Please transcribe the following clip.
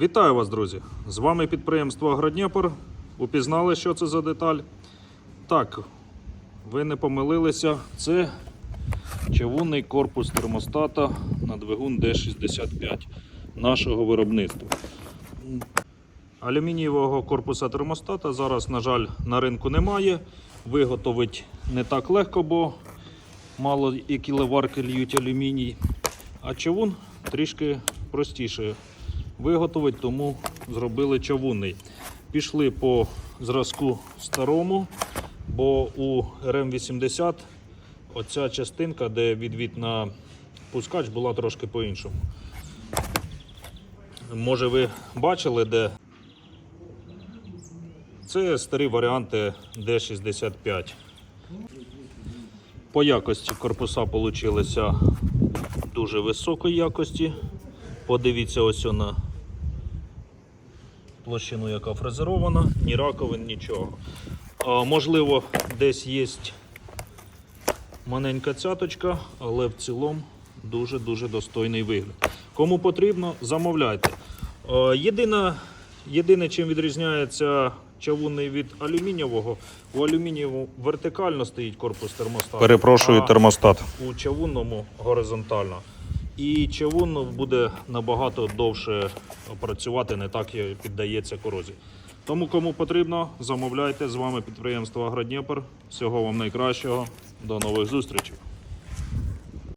Вітаю вас, друзі! З вами підприємство Агродніпр. Упізнали, що це за деталь? Так, ви не помилилися. Це чавунний корпус термостата на двигун D65 нашого виробництва. Алюмінієвого корпуса термостата зараз, на жаль, на ринку немає. Виготовить не так легко, бо мало які леварки льють алюміній. А чавун трішки простіше виготовить, тому зробили чавунний. Пішли по зразку старому, бо у РМ-80 оця частинка, де відвід на пускач, була трошки по-іншому. Може, ви бачили, де це старі варіанти D65. По якості корпуса получилися дуже високої якості. Подивіться ось на площину, яка фрезерована, ні раковин, нічого. А, можливо, десь є маленька цяточка, але в цілому дуже-дуже достойний вигляд. Кому потрібно, замовляйте. Е, Єдине, єдине, чим відрізняється чавунний від алюмінієвого, у алюмінієвому вертикально стоїть корпус термостату. Перепрошую, а термостат. у чавунному горизонтально. І чавун буде набагато довше працювати, не так піддається корозії. Тому кому потрібно, замовляйте з вами підприємство Агродніпр. Всього вам найкращого. До нових зустрічей.